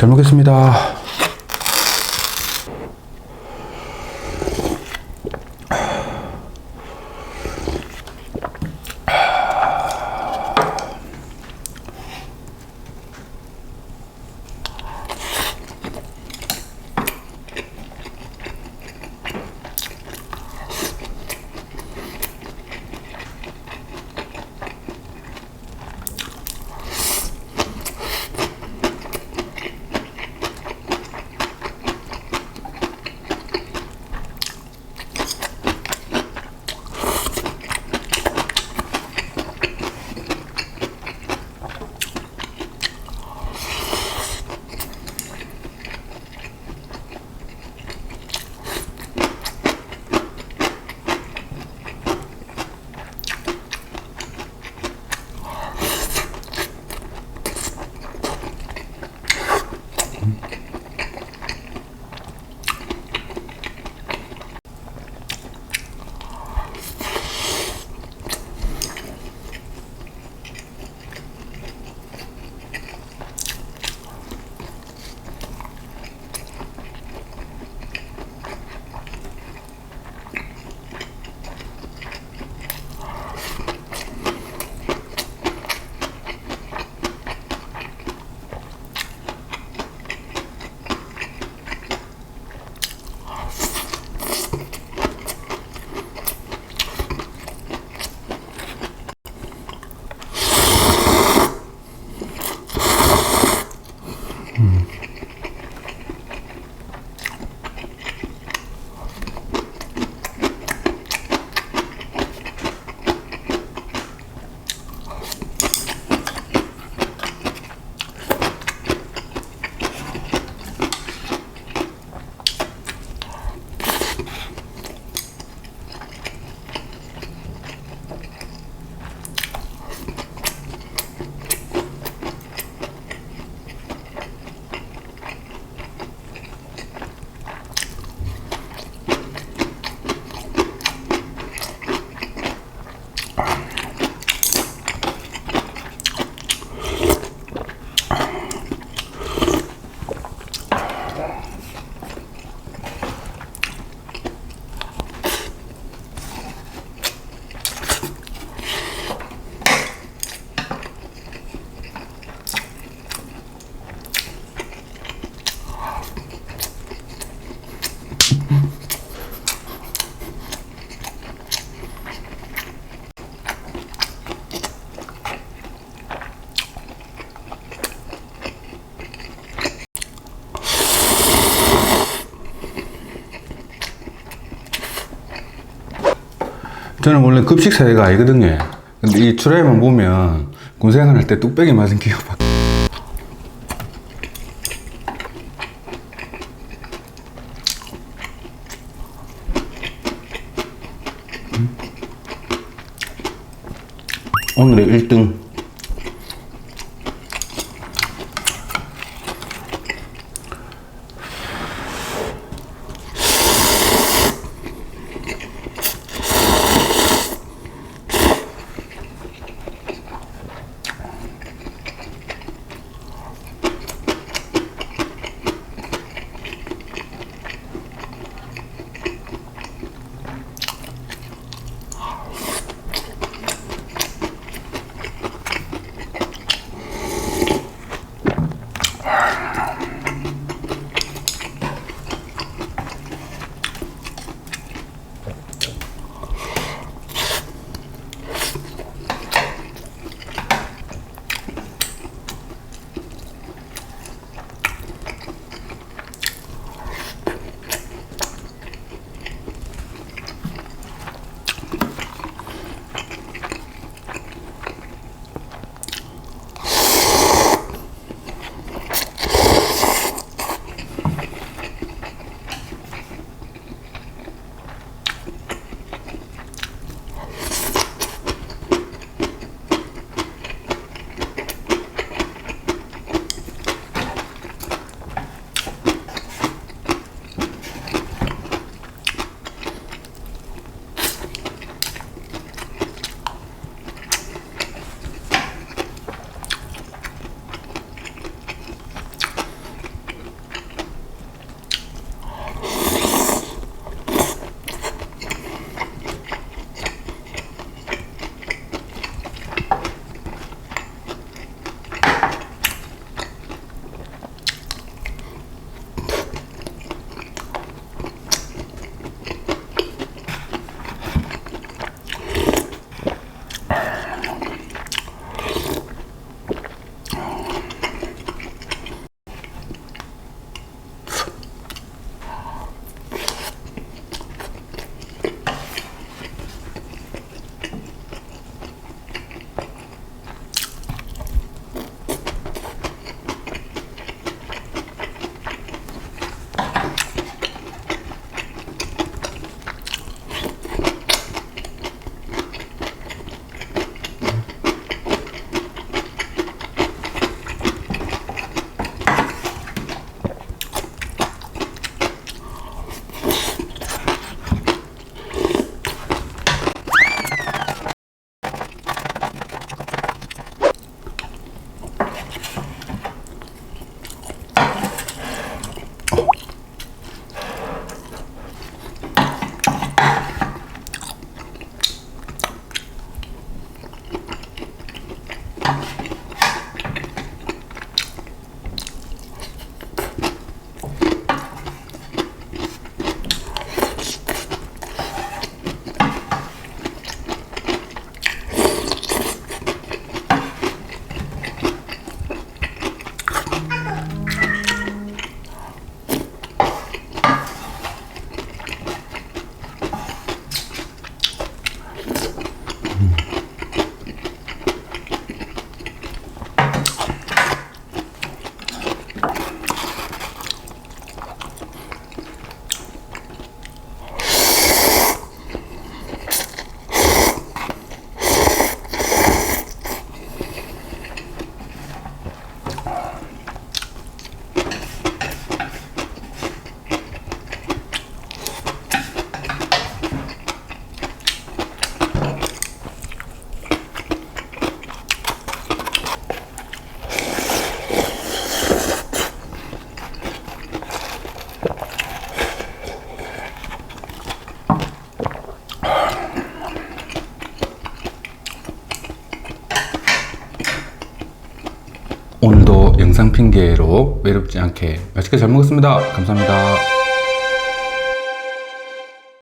잘 먹겠습니다. 저는 원래 급식 사회가 아니거든요. 근데 이 추라이만 보면 군생활 할 때 뚝배기 맞은 기억 밖 오늘의 1등 영상 핑계로 외롭지 않게 맛있게 잘 먹었습니다. 감사합니다.